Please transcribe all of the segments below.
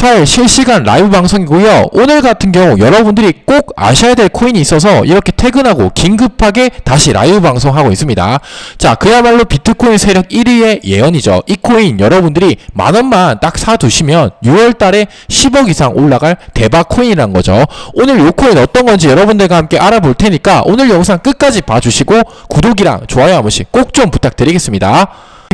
24일 실시간 라이브 방송이고요. 오늘 같은 경우 여러분들이 꼭 아셔야 될 코인이 있어서 이렇게 퇴근하고 긴급하게 다시 라이브 방송하고 있습니다. 자, 그야말로 비트코인 세력 1위의 예언이죠. 이 코인 여러분들이 만 원만 딱 사두시면 6월 달에 10억 이상 올라갈 대박 코인이란 거죠. 오늘 이 코인 어떤 건지 여러분들과 함께 알아볼 테니까 오늘 영상 끝까지 봐주시고 구독이랑 좋아요 한 번씩 꼭 좀 부탁드리겠습니다.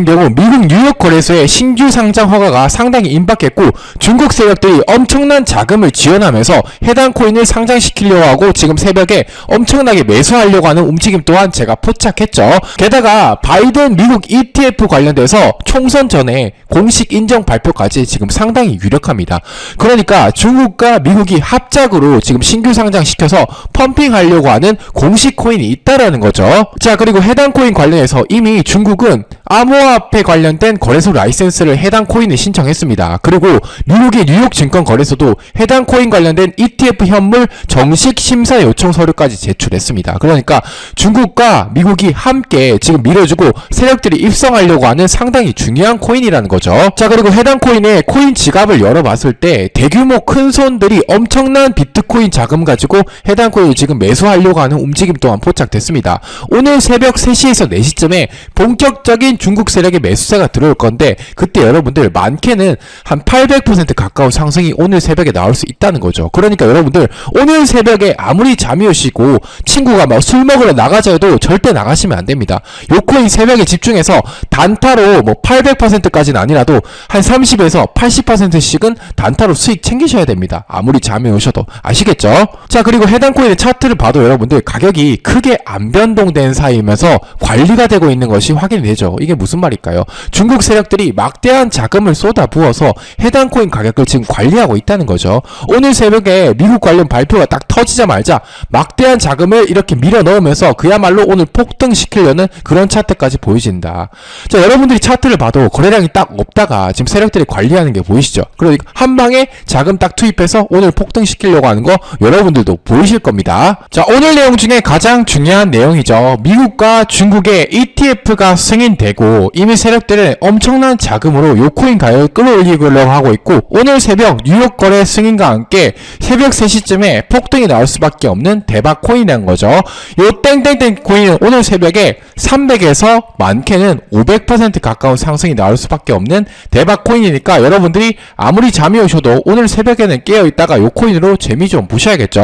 경우 미국 뉴욕 거래소의 신규 상장 허가가 상당히 임박했고 중국 세력들이 엄청난 자금을 지원하면서 해당 코인을 상장시키려고 하고 지금 새벽에 엄청나게 매수하려고 하는 움직임 또한 제가 포착했죠. 게다가 바이든 미국 ETF 관련돼서 총선 전에 공식 인정 발표까지 지금 상당히 유력합니다. 그러니까 중국과 미국이 합작으로 지금 신규 상장시켜서 펌핑하려고 하는 공식 코인이 있다라는 거죠. 자 그리고 해당 코인 관련해서 이미 중국은 암호 화폐 관련된 거래소 라이센스를 해당 코인을 신청했습니다. 그리고 미국의 뉴욕 증권 거래소도 해당 코인 관련된 ETF 현물 정식 심사 요청 서류까지 제출했습니다. 그러니까 중국과 미국이 함께 지금 밀어주고 세력들이 입성하려고 하는 상당히 중요한 코인이라는 거죠. 자 그리고 해당 코인의 코인 지갑을 열어봤을 때 대규모 큰 손들이 엄청난 비트코인 자금 가지고 해당 코인을 지금 매수하려고 하는 움직임 또한 포착됐습니다. 오늘 새벽 3시에서 4시쯤에 본격적인 중국 세력의 매수세가 들어올 건데 그때 여러분들 많게는 한 800% 가까운 상승이 오늘 새벽에 나올 수 있다는 거죠. 그러니까 여러분들 오늘 새벽에 아무리 잠이 오시고 친구가 막 술 먹으러 나가자 해도 절대 나가시면 안 됩니다. 요 코인 새벽에 집중해서 단타로 뭐 800%까지는 아니라도 한 30에서 80%씩은 단타로 수익 챙기셔야 됩니다. 아무리 잠이 오셔도 아시겠죠? 자 그리고 해당 코인의 차트를 봐도 여러분들 가격이 크게 안 변동된 사이면서 관리가 되고 있는 것이 확인이 되죠. 이게 무슨 말 일까요? 중국 세력들이 막대한 자금을 쏟아 부어서 해당 코인 가격을 지금 관리하고 있다는 거죠. 오늘 새벽에 미국 관련 발표가 딱 터지자마자 막대한 자금을 이렇게 밀어 넣으면서 그야말로 오늘 폭등시키려는 그런 차트까지 보여진다. 자, 여러분들이 차트를 봐도 거래량이 딱 없다가 지금 세력들이 관리하는 게 보이시죠? 그러니까 한 방에 자금 딱 투입해서 오늘 폭등시키려고 하는 거 여러분들도 보이실 겁니다. 자, 오늘 내용 중에 가장 중요한 내용이죠. 미국과 중국의 ETF가 승인되고 이미 세력들은 엄청난 자금으로 요 코인 가격을 끌어올리려고 하고 있고 오늘 새벽 뉴욕 거래 승인과 함께 새벽 3시쯤에 폭등이 나올 수밖에 없는 대박 코인이라는 거죠. 요 땡땡땡 코인은 오늘 새벽에 300에서 많게는 500% 가까운 상승이 나올 수밖에 없는 대박 코인이니까 여러분들이 아무리 잠이 오셔도 오늘 새벽에는 깨어 있다가 요 코인으로 재미 좀 보셔야겠죠.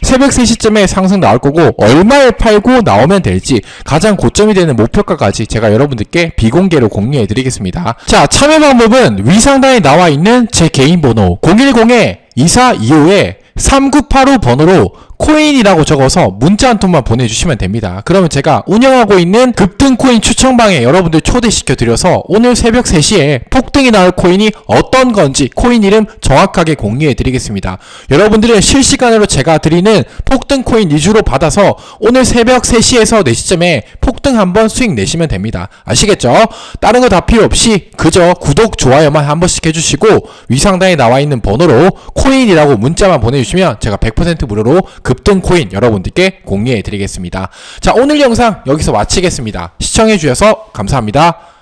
새벽 3시쯤에 상승 나올 거고 얼마에 팔고 나오면 될지 가장 고점이 되는 목표가까지 제가 여러분들께 비 공개로 공유해 드리겠습니다. 자, 참여 방법은 위상단에 나와 있는 제 개인 번호 010에 2425에 3985 번호로 코인이라고 적어서 문자 한 통만 보내주시면 됩니다. 그러면 제가 운영하고 있는 급등 코인 추천방에 여러분들 초대시켜 드려서 오늘 새벽 3시에 폭등이 나올 코인이 어떤 건지 코인 이름 정확하게 공유해 드리겠습니다. 여러분들은 실시간으로 제가 드리는 폭등 코인 위주로 받아서 오늘 새벽 3시에서 4시쯤에 폭 등 한번 수익 내시면 됩니다. 아시겠죠? 다른 거 다 필요 없이 그저 구독, 좋아요만 한 번씩 해주시고 위상단에 나와 있는 번호로 코인이라고 문자만 보내주시면 제가 100% 무료로 급등 코인 여러분들께 공유해 드리겠습니다. 자, 오늘 영상 여기서 마치겠습니다. 시청해 주셔서 감사합니다.